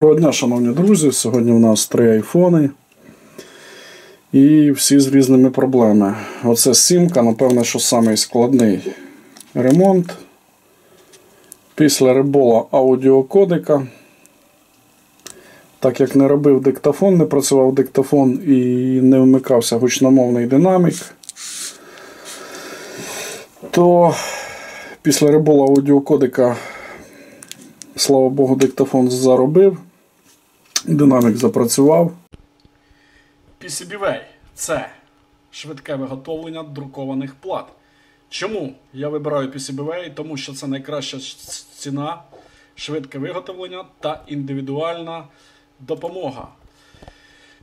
Доброго дня, шановні друзі. Сьогодні у нас три айфони. І всі з різними проблемами. Оце сімка, напевно, що самий складний ремонт. Після рибола аудіокодика. Так як не робив диктофон, не працював диктофон і не вмикався гучномовний динамік, то після рибола аудіокодика, слава Богу, диктофон заробив. Динамік запрацював. PCBWay – це швидке виготовлення друкованих плат. Чому я вибираю PCBWay? Тому що це найкраща ціна, швидке виготовлення та індивідуальна допомога.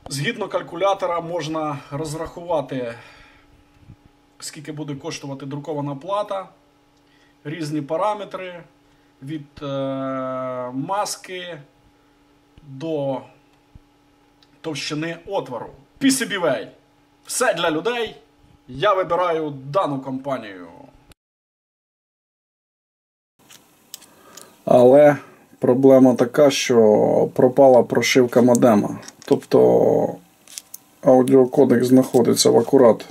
Згідно калькулятора, можна розрахувати, скільки буде коштувати друкована плата, різні параметри від е, маски до товщини отвору. PCBWay. Все для людей. Я вибираю дану компанію. Але проблема така, що пропала прошивка модема. Тобто аудіокодек знаходиться в акурат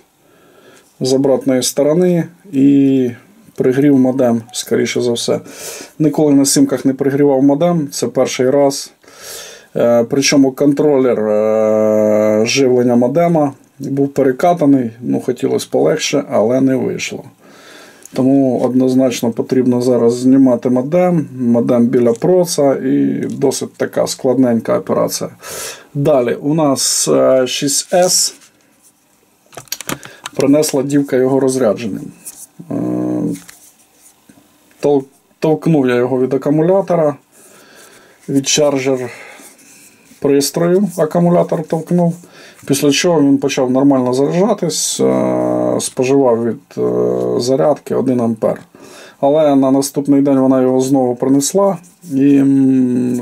з обратної сторони і пригрів модем, скоріше за все. Ніколи на симках не пригрівав модем, це перший раз. Е, причому контролер е, живлення модема був перекатаний, ну хотілося полегше, але не вийшло. Тому однозначно потрібно зараз знімати модем, модем біля проца і досить така складненька операція. Далі у нас 6S принесла дівка його розрядженим. Толкнув я його від акумулятора, від чарджер пристрою, акумулятор толкнув. Після чого він почав нормально заряджатись, споживав від зарядки 1 А. Але на наступний день вона його знову принесла. І,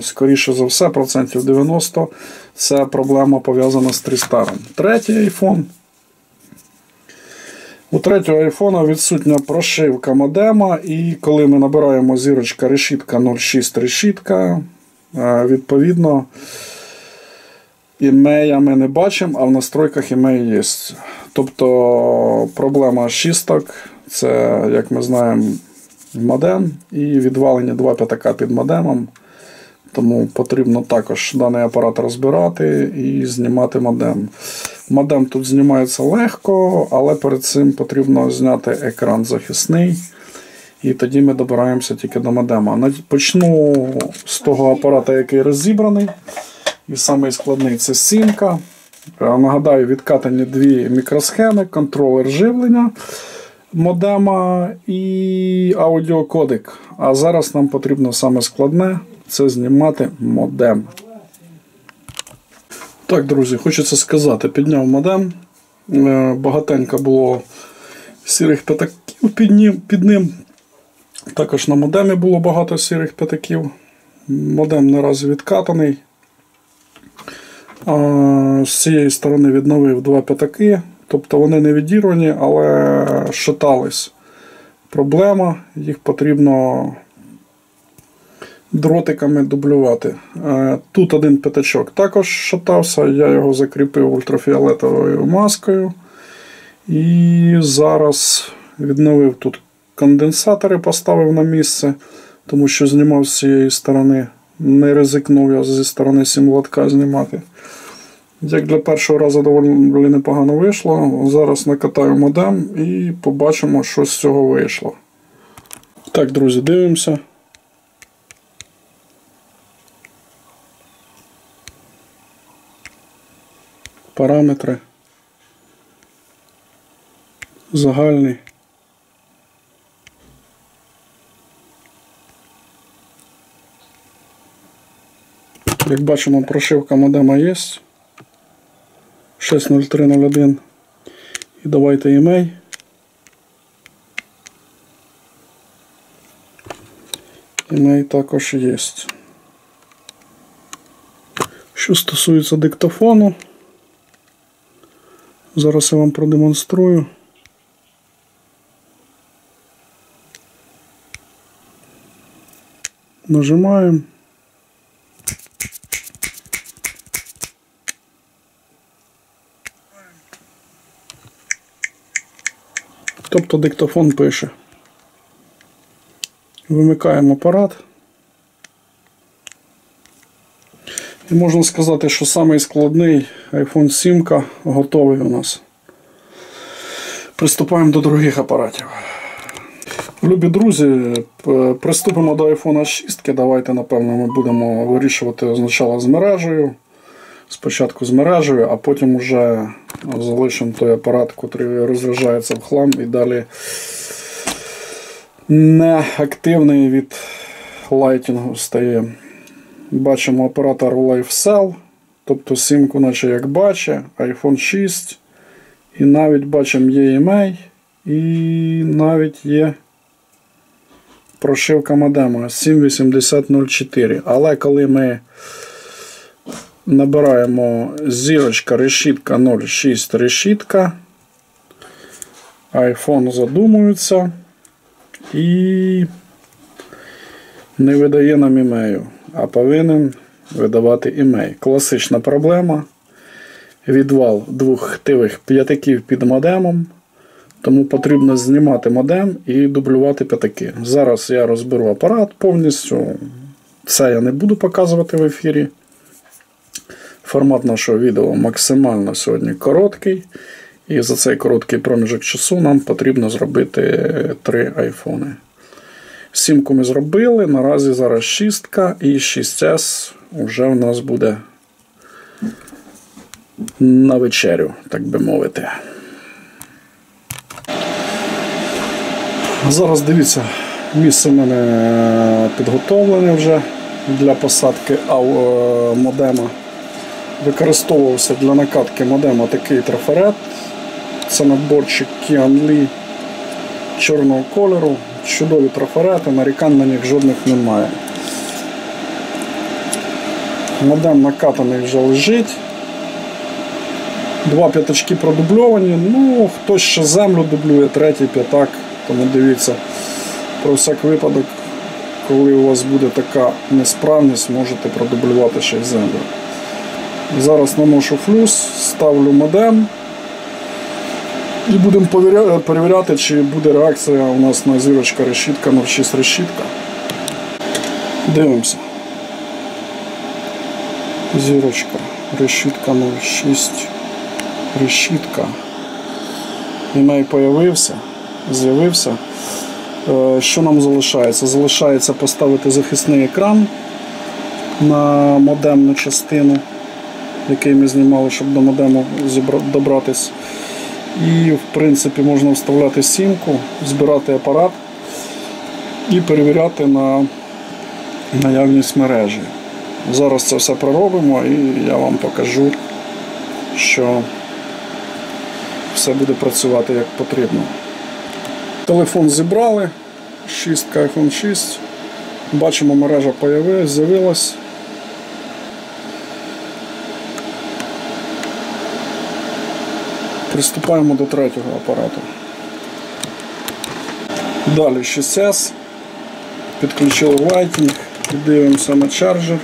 скоріше за все, процентів 90 це проблема пов'язана з трістаром. Третій iPhone. У третього айфона відсутня прошивка модема, і коли ми набираємо зірочка решітка 06 решітка, відповідно, імея ми не бачимо, а в настройках імеї є. Тобто проблема шісток це, як ми знаємо, модем і відвалення 2 п'ятака під модемом. Тому потрібно також даний апарат розбирати і знімати модем. Модем тут знімається легко, але перед цим потрібно зняти екран захисний. І тоді ми добираємося тільки до модема. Почну з того апарата, який розібраний. І самий це сімка. Нагадаю, відкатані дві мікросхеми, контролер живлення модема і аудіокодик. А зараз нам потрібно саме складне це знімати модем. Так, друзі, хочеться сказати, підняв модем. Е, багатенько було сірих п'ятаків під ним. Також на модемі було багато сірих п'ятаків. Модем наразі відкатаний. З цієї сторони відновив два п'ятаки. Тобто вони не відірвані, але шатались. Проблема, їх потрібно дротиками дублювати. Е, тут один п'ятачок також шатався, я його закріпив ультрафіолетовою маскою. І зараз відновив тут конденсатори, поставив на місце, тому що знімав з цієї сторони. Не ризикнув я зі сторони сімлотка знімати. Як для першого разу доволі непогано вийшло. Зараз накатаю модем і побачимо, що з цього вийшло. Так, друзі, дивимося. Параметри. Загальний. Як бачимо, прошивка модема є. 60301. І давайте імей. Імей також є. Що стосується диктофону, зараз я вам продемонструю. Нажимаємо. Тобто диктофон пише. Вимикаємо апарат. І можна сказати, що самий складний iPhone 7 готовий у нас. Приступаємо до других апаратів. Любі друзі, приступимо до iPhone 6. Давайте, напевно, ми будемо вирішувати спочатку з мережею. Спочатку з а потім вже залишимо той апарат, який розряджається в хлам і далі неактивний від лайтінгу стає. Бачимо оператор LifeCell, тобто сімку, наче як бачить, iPhone 6. І навіть бачимо є EMA, і навіть є прошивка модема 78004. Але коли ми набираємо зірочка решітка 06 решітка, iPhone задумується і не видає нам імею, а повинен видавати імей. Класична проблема. Відвал двох хтивих п'ятаків під модемом. Тому потрібно знімати модем і дублювати п'ятаки. Зараз я розберу апарат повністю. Це я не буду показувати в ефірі. Формат нашого відео максимально сьогодні короткий. І за цей короткий проміжок часу нам потрібно зробити три айфони. Сімку ми зробили. Наразі зараз шістка і 6S вже в нас буде на вечерю, так би мовити. Зараз дивіться, місце в мене підготовлене вже для посадки модема. Використовувався для накатки модема такий трафарет. Це наборчик Kian чорного кольору. Чудові трафарети, нарікань на них жодних немає. Модем накатаний вже лежить. Два п'ятачки продубльовані. Ну, хтось ще землю дублює, третій п'ятак. Тому дивіться, про всяк випадок, коли у вас буде така несправність, можете продублювати ще й землю. Зараз наношу флюс, ставлю модем. І будемо перевіряти, чи буде реакція у нас на зірочка решітка 06 решітка. Дивимося. Зірочка, решітка 06, решітка. Імей появився, з'явився. Е, Що нам залишається? Залишається поставити захисний екран на модемну частину, який ми знімали, щоб до модему добратись. І, в принципі, можна вставляти сімку, збирати апарат і перевіряти на наявність мережі. Зараз це все проробимо і я вам покажу, що все буде працювати як потрібно. Телефон зібрали, 6 iPhone 6. Бачимо, мережа з'явилась. Приступаємо до третього апарату. Далі 6S. Підключили Lightning і дивимося на чарджер.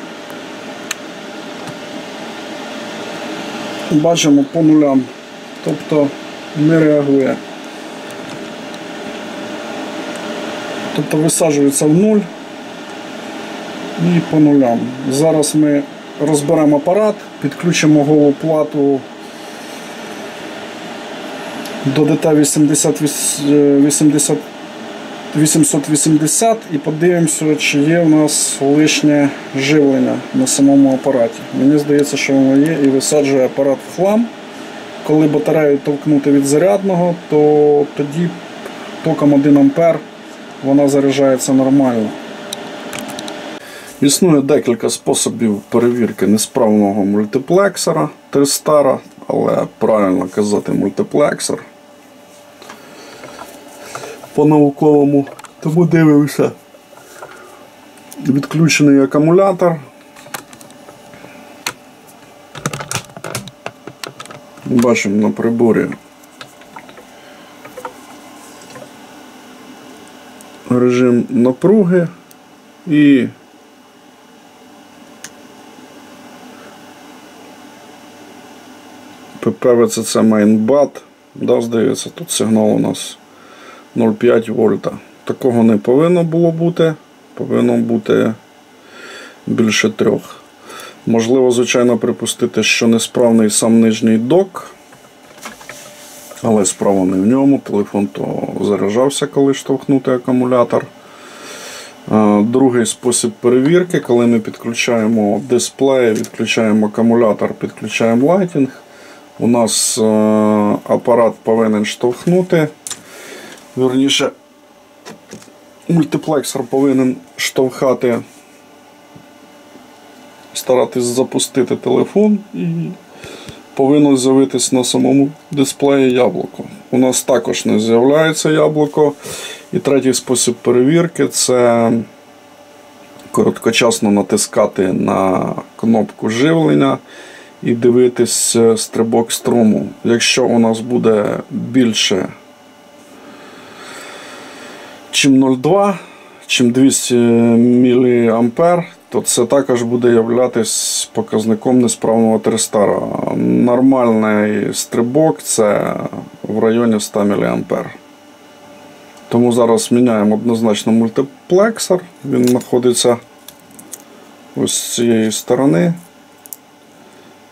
Бачимо по нулям, тобто не реагує. Тобто висаджується в нуль і по нулям. Зараз ми розберемо апарат, підключимо голу плату до ДТ 80, 80, 880 і подивимося, чи є у нас лишнє живлення на самому апараті. Мені здається, що воно є і висаджує апарат в хлам. Коли батарею толкнути від зарядного, то тоді током 1 А вона заряджається нормально. Існує декілька способів перевірки несправного мультиплексора Тристара, але правильно казати мультиплексор. По-науковому. Тому дивимося. Відключений акумулятор. Бачимо на приборі режим напруги і ППВЦЦ Mainbat. Да, здається, тут сигнал у нас 0,5 вольта. Такого не повинно було бути. Повинно бути більше трьох. Можливо, звичайно, припустити, що несправний сам нижній док. Але справа не в ньому. Телефон то заряджався, коли штовхнути акумулятор. Другий спосіб перевірки, коли ми підключаємо дисплей, відключаємо акумулятор, підключаємо лайтінг. У нас е, апарат повинен штовхнути. Вірніше, мультиплексор повинен штовхати, старатись запустити телефон і повинно з'явитись на самому дисплеї яблуко. У нас також не з'являється яблуко. І третій спосіб перевірки це короткочасно натискати на кнопку живлення і дивитись е, стрибок струму. Якщо у нас буде більше, чим 0,2, чим 200 мА, то це також буде являтись показником несправного терстара. Нормальний стрибок це в районі 100 мА. Тому зараз міняємо однозначно мультиплексор. Він знаходиться ось з цієї сторони.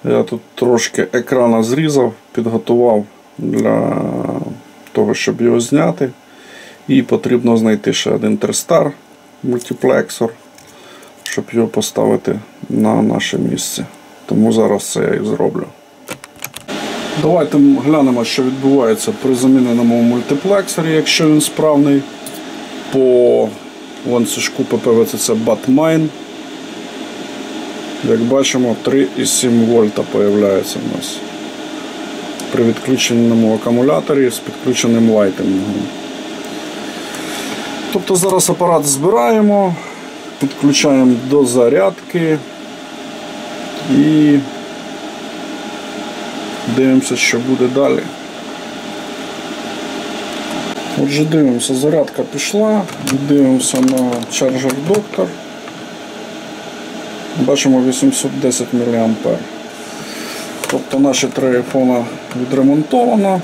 Я тут трошки екрана зрізав, підготував для того, щоб його зняти. І потрібно знайти ще один терстар мультиплексор, щоб його поставити на наше місце. Тому зараз це я і зроблю. Давайте глянемо, що відбувається при заміненому мультиплексорі, якщо він справний. По ланцюжку ППВЦЦ Batmine. Як бачимо, 3,7 вольта появляється у нас. При відключеному акумуляторі з підключеним лайтингом. Тобто зараз апарат збираємо, підключаємо до зарядки і дивимося, що буде далі. Отже, дивимося, зарядка пішла, дивимося на чарджер доктор. Бачимо 810 мА. Тобто наші три айфона відремонтовано.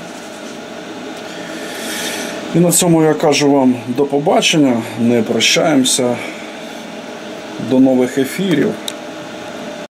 І на цьому я кажу вам до побачення, не прощаємося, до нових ефірів.